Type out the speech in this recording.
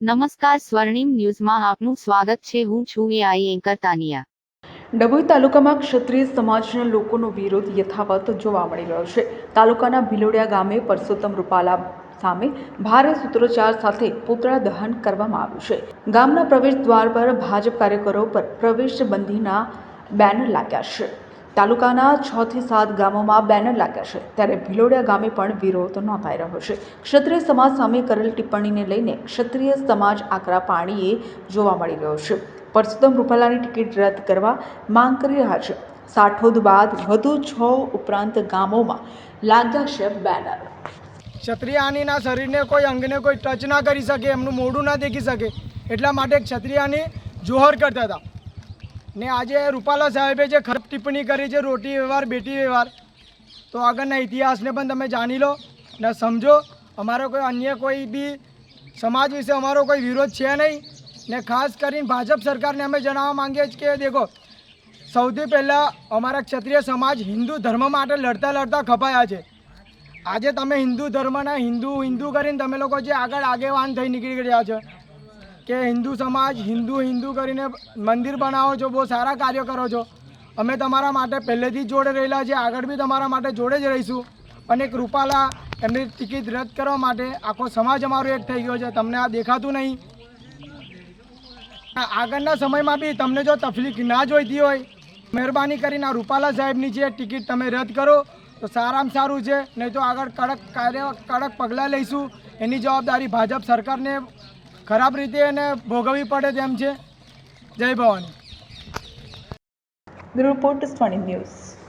નમસ્કાર સ્વર્ણિમ ન્યૂઝમાં આપનું સ્વાગત છે. હું છું એઆઈ એન્કર તાનિયા. ડભોઈ તાલુકામાં ક્ષત્રિય સમાજના લોકોનો વિરોધ યથાવત જોવા મળી રહ્યો છે. તાલુકાના ભિલોડિયા ગામે પરસોત્તમ રૂપાલા સામે ભારે સૂત્રોચ્ચાર સાથે પૂતળા દહન કરવામાં આવ્યું છે. ગામના પ્રવેશ દ્વાર પર ભાજપ કાર્યકરો પર પ્રવેશ બંધીના બેનર લાગ્યા છે. તાલુકાના છ થી સાત ગામોમાં બેનર લાગ્યા છે. ત્યારે ભિલોડિયા ગામે પણ વિરોધ નોંધાઈ રહ્યો છે. ક્ષત્રિય સમાજ સામે કરેલ ટિપ્પણીને લઈને ક્ષત્રિય સમાજ આકરા પાણીએ જોવા મળી રહ્યો છે. પરસોત્તમ રૂપાલાની ટિકિટ રદ કરવા માંગ કરી રહ્યા છે. સાઠોદ બાદ વધુ છ ઉપરાંત ગામોમાં લાગ્યા છે બેનર. ક્ષત્રિયાનીના શરીરને કોઈ અંગને કોઈ ટચ ના કરી શકે, એમનું મોઢું ના દેખી શકે, એટલા માટે ક્ષત્રિયાની જોહર કરતા હતા. ને આજે રૂપાલા સાહેબે જે ખરાબ ટિપ્પણી કરી છે, રોટી વ્યવહાર, બેટી વ્યવહાર, તો આગળના ઇતિહાસને પણ તમે જાણી લો ને સમજો, અમારો કોઈ અન્ય કોઈ બી સમાજ વિશે અમારો કોઈ વિરોધ છે નહીં. ને ખાસ કરીને ભાજપ સરકારને અમે જણાવવા માંગીએ છીએ કે દેખો, સૌથી પહેલાં અમારા ક્ષત્રિય સમાજ હિન્દુ ધર્મ માટે લડતા લડતા ખપાયા છે. આજે તમે હિન્દુ ધર્મના હિન્દુ હિન્દુ કરીને તમે લોકો જે આગળ આગેવાન થઈ નીકળી ગયા છો કે હિન્દુ સમાજ, હિન્દુ હિન્દુ કરીને મંદિર બનાવો છો, બહુ સારા કાર્યો કરો છો. અમે તમારા માટે પહેલેથી જોડે રહેલા છે આગળ બી તમારા માટે જોડે જ રહીશું. અને એક રૂપાલા એમની ટિકિટ રદ કરવા માટે આખો સમાજ અમારો એક થઈ ગયો છે, તમને આ દેખાતું નહીં. આગળના સમયમાં બી તમને જો તકલીફ ના જોઈતી હોય, મહેરબાની કરીને આ રૂપાલા સાહેબની જે ટિકિટ તમે રદ કરો, તો સારામાં સારું છે. નહીં તો આગળ કડક કાર્ય, કડક પગલાં લઈશું. એની જવાબદારી ભાજપ સરકારને ખરાબ રીતે એને ભોગવવી પડે તેમ છે. જય ભવાની. Report news